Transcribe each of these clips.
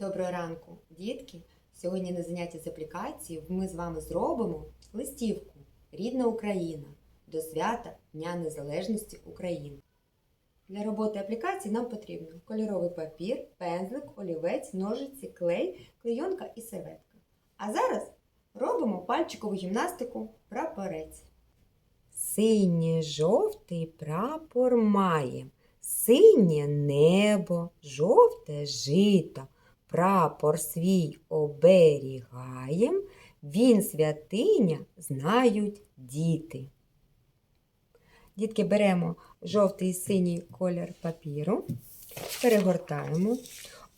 Доброго ранку, дітки! Сьогодні на занятті з аплікації ми з вами зробимо листівку Рідна Україна до свята Дня Незалежності України. Для роботи аплікації нам потрібно кольоровий папір, пензлик, олівець, ножиці, клей, клейонка і серветка. А зараз робимо пальчикову гімнастику прапорець. Синє жовтий прапор має, синє небо, жовте жито. Прапор свій оберігаєм, він святиня знають діти. Дітки беремо жовтий і синій колір папіру, перегортаємо,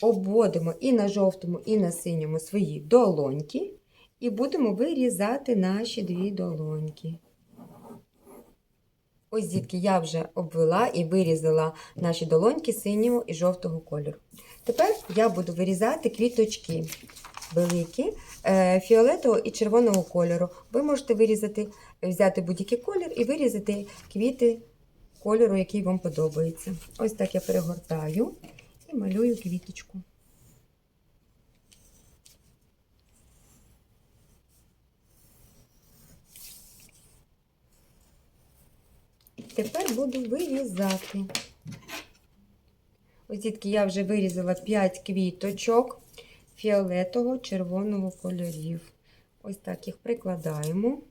обводимо і на жовтому, і на синьому свої долоньки, і будемо вирізати наші дві долоньки. Ось, дітки, я вже обвела і вирізала наші долоньки синього і жовтого кольору. Тепер я буду вирізати квіточки великі, е, фіолетового і червоного кольору. Ви можете вирізати, взяти будь-який колір і вирізати квіти кольору, який вам подобається. Ось так я перегортаю і малюю квіточку. Тепер буду вирізати. Ось дітки, я вже вирізала 5 квіточок фіолетового, червоного кольорів. Ось так їх прикладаємо.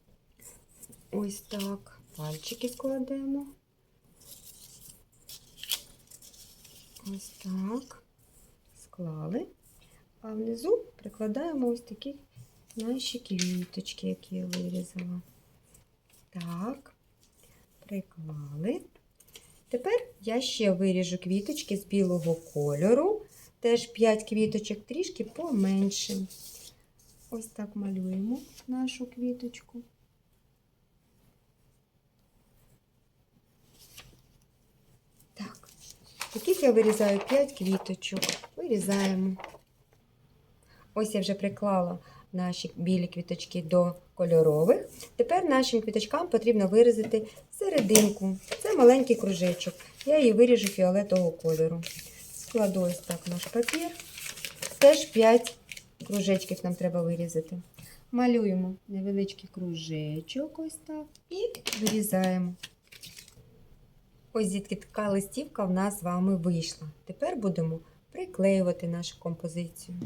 Ось так. Пальчики кладемо. Ось так. Склали. А внизу прикладаємо ось такі наші квіточки, які я вирізала. Так, приклали. Тепер я ще виріжу квіточки з білого кольору. Теж 5 квіточок, трішки поменше. Ось так малюємо нашу квіточку. Так, таких я вирізаю 5 квіточок. Вирізаємо. Ось я вже приклала наші білі квіточки до кольорових. Тепер нашим квіточкам потрібно вирізати серединку. Це маленький кружечок. Я її виріжу фіолетового кольору. Складу ось так наш папір. Теж 5 кружечків нам треба вирізати. Малюємо невеличкий кружечок, ось так, і вирізаємо. Ось дітки, така листівка в нас з вами вийшла. Тепер будемо приклеювати нашу композицію.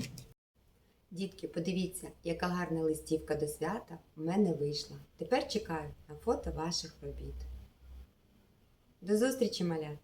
Дітки, подивіться, яка гарна листівка до свята в мене вийшла. Тепер чекаю на фото ваших робіт. До зустрічі, малят!